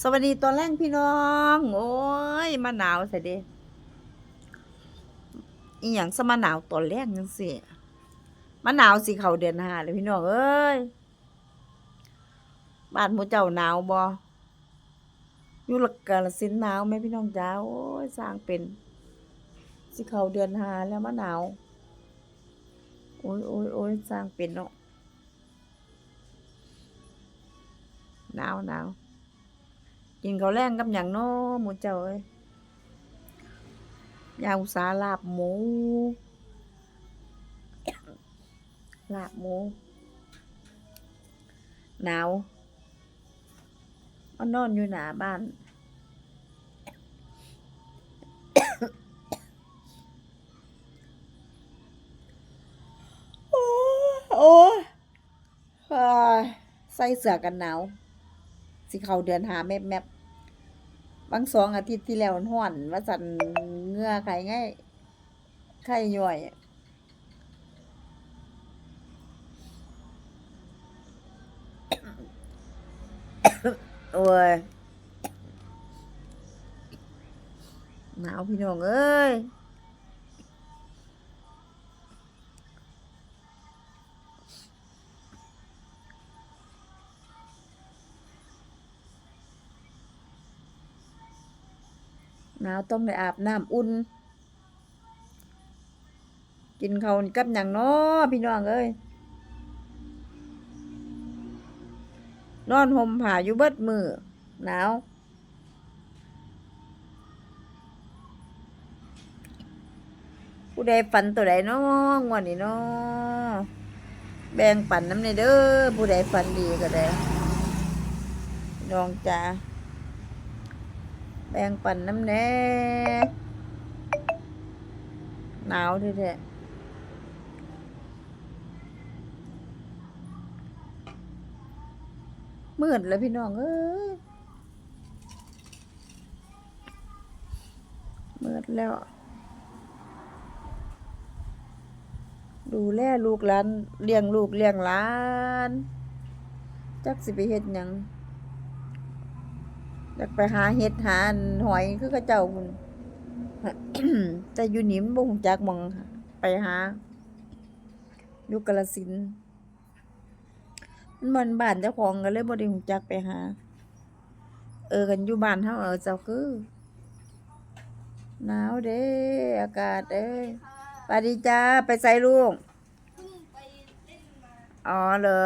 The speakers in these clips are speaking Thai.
สวัสดีตอนแรกพี่น้อง โอ้ยมาหนาวใส่เด้อีหยังสมาหนาวตอนแรกจังสิมาหนาวสิเขาเดือนห้าเลยพี่น้องเอ้ยบ้านหมูเจ้าหนาวบ่อยู่ละกาลสินหนาวไหมพี่น้องจ้าโอ้ยสร้างเป็น สิเขาเดือนห้าแล้วมาหนาวโอ้ยโอ้ยโอ้ยสร้างเป็นเนาะหนาวหนาว กินข้าวแรงกับอย่างน้อหมูเจ้าเอ้ยยาอุสาลาบหมู ลาบหมู หนาวมันนอนอยู่หนาบ้านโอ้โอ้ใส่เสื้อกันหนาว สิเขาเดือนหาแมบแมบ บางสองอาทิตย์ที่แล้วห่อนว่าสันเหงื่อไข่ง่ายไข่ย่อยโอ้ยหนาวพี่น้องเอ้ย หนาวต้องได้อาบน้ำอุ่น กินข้าวกับหยังน้อพี่น้องเอ้ยนอนห่มผ้าอยู่เบิดมือหนาวผู้ใดฝันตัวใดน้องวันนี้น้อแบ่งปันน้ำในเด้อผู้ใดฝันดีก็ได้น้องจ้า แบ่งปันน้ำแน่หนาวแท้ๆมืดแล้วพี่น้องเอ้ยมืดแล้ว ดูแลลูกหลานเลี้ยงลูกเลี้ยงหลาน จักสิไปเฮ็ดหยัง อยากไปหาเห็ดหานหอยคือเขาเจ้าคุณแต่อยู่หนี่มันบ่ฮู้จักมองไปหาอยู่กาฬสินมันบ่นบ้านเจ้าของก็เลยบ่ได้ฮู้จักไปหา เออกันอยู่บ้านเฮาเออเจ้าคือหนาวเด้อากาศเอ้ยสวัสดีจ้าไปใส่ลูกอ๋อเหรอ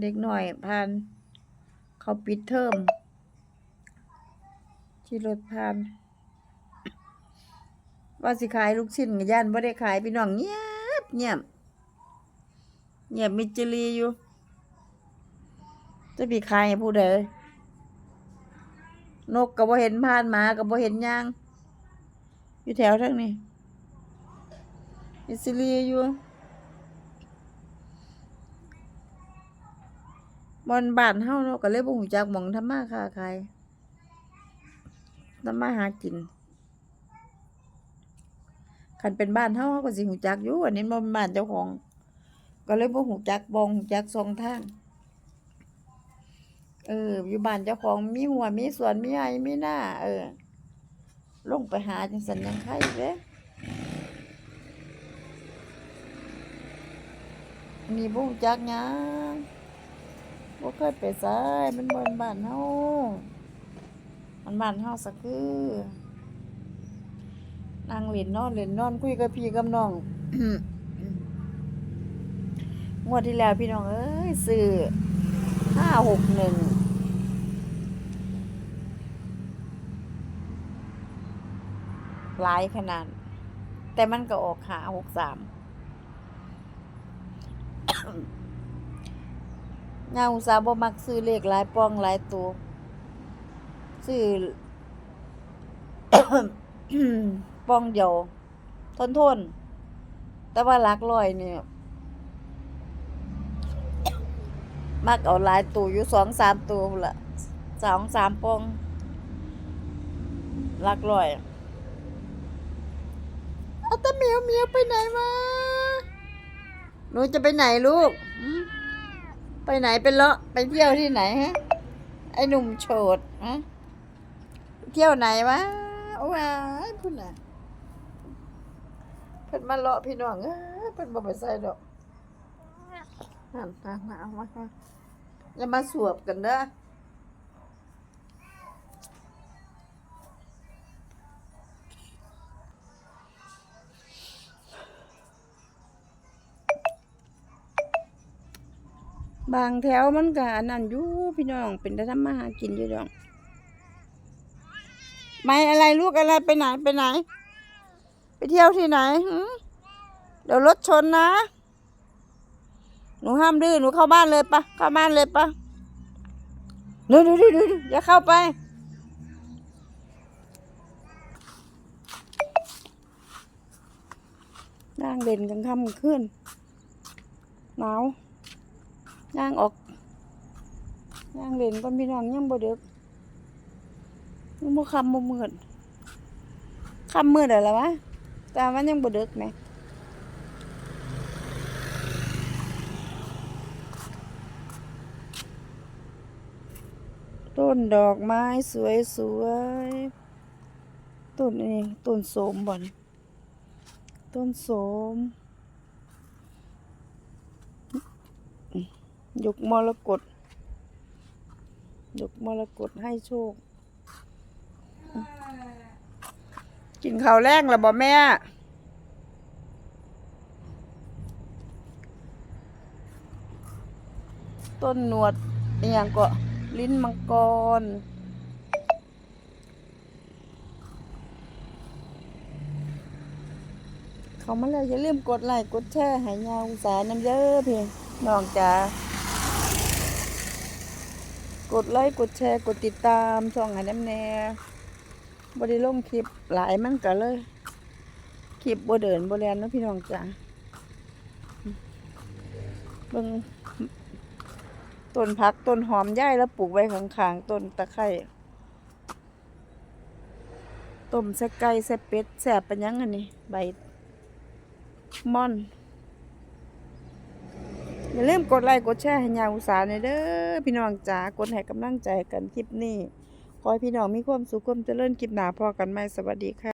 เด็กหน่อยพาน เขาปิดเทอมที่รถพาน ว่าสิขายลูกชิ้นกับย่านบ่ได้ขายพี่น้องเงียบเงียบเงียบมิจิลีอยู่ จะไปขายผู้ใดนกก็บ่เห็นผ่านหมาก็บ่เห็นย่าง อยู่แถวทั้งนี้อิสลีอยู่ บอนบ้านเฮาเนาะก็เลยบ่ฮู้จักหม่องทำมาค้าขายทำมาหากินคันเป็นบ้านเฮาเฮาก็สิฮู้จักอยู่อันนี้บ่แม่นบ้านเจ้าของ ก็เลยบ่ฮู้จักบ่ฮู้จักสองทางเออ อยู่บ้านเจ้าของมีหัวมีสวนมีไร่มีหน้าเออ ลงไปหาจังซั่นยังไคเด้มีบุ้งจักหยัง บ่เคยไปไสมันบ่บ้านเฮามันบ้านเฮาสักคือนั่งเล่นนอนเล่นนอนคุยกับพี่กับน้อง งวดที่แล้วพี่น้องเอ้ยซื้อห้าหกหนึ่งหลายขนาด แต่มันก็ออกหาหกสาม งาอุสาบ่มักซื้อเลขหลายปองหลายตัวซื้อปองเดียวทนทนแต่ว่าหลักร้อยเนี่ยมักเอาหลายตัวอยู่สองสามตัวละสองสามปองหลักร้อยเอาตะเหมียวเมียวไปไหนมาหนูจะไปไหนลูกหื ไปไหนไปเลาะไปเที่ยวที่ไหนฮะ ไอ้หนุ่มโฉดฮะเที่ยวไหนวะว้ายพุ่นน่ะเพิ่นมาเลาะพี่น้องเออเพิ่นบ่ไปใส่ดอกหันนั่นนั่นเอามามาอย่ามาสวบกันเด้อ บางแถวมันก็อันนั้นอยู่พี่น้องเป็นได้ทำมาหากินอยู่ดอกไม่อะไรลูกอะไรไปไหนไปไหน ไปเที่ยวที่ไหนหเดี๋ยวรถชนนะ หนูห้ามดื้อหนูเข้าบ้านเลยปะเข้าบ้านเลยปะดูดูดูดูดูอย่าเข้าไปนั่งเด่นกันค่ำกลางคืนหนาว ย่างออกย่างเล่นก่อนพี่น้องยังบ่เด็กยังบ่คำบ่มืดคำมืดอะไรวะแต่มันยังบ่เด็กไหมต้นดอกไม้สวยสวยๆต้นนี้ต้นโสมบ่นต้นโสม ยกมรกตยกมรกตให้โชค กินข้าวแรงแล้วบ่แม่ ต้นหนวดอย่างก็ลิ้นมังกรเขามาแล้วอย่าลืมกดไลค์กดแชร์ให้ยาวสาห์น้ำเยอะพี่น้องจ๋า กดไลค์กดแชร์กดติดตามช่องให้น้ำแน่บ่ได้ลงคลิปหลายมันก็เลย คลิปบ่เดินบ่แลนนะพี่น้องจ๋าเบิ่งต้นผักต้นหอมย่ายแล้วปลูกไว้ข้างๆต้นตะไคร้ต้มใส่ไก่ใส่เป็ดแซ่บปานยังอันนี้ใบม่อน อย่าลืมกดไลค์กดแชร์ให้ยาอุตสาหน่อยเด้อพี่น้องจ๋ากดให้กำลังใจกันคลิปนี้ ขอให้พี่น้องมีความสุขความเจริญคลิปหน้าพอกันไหมสวัสดีค่ะ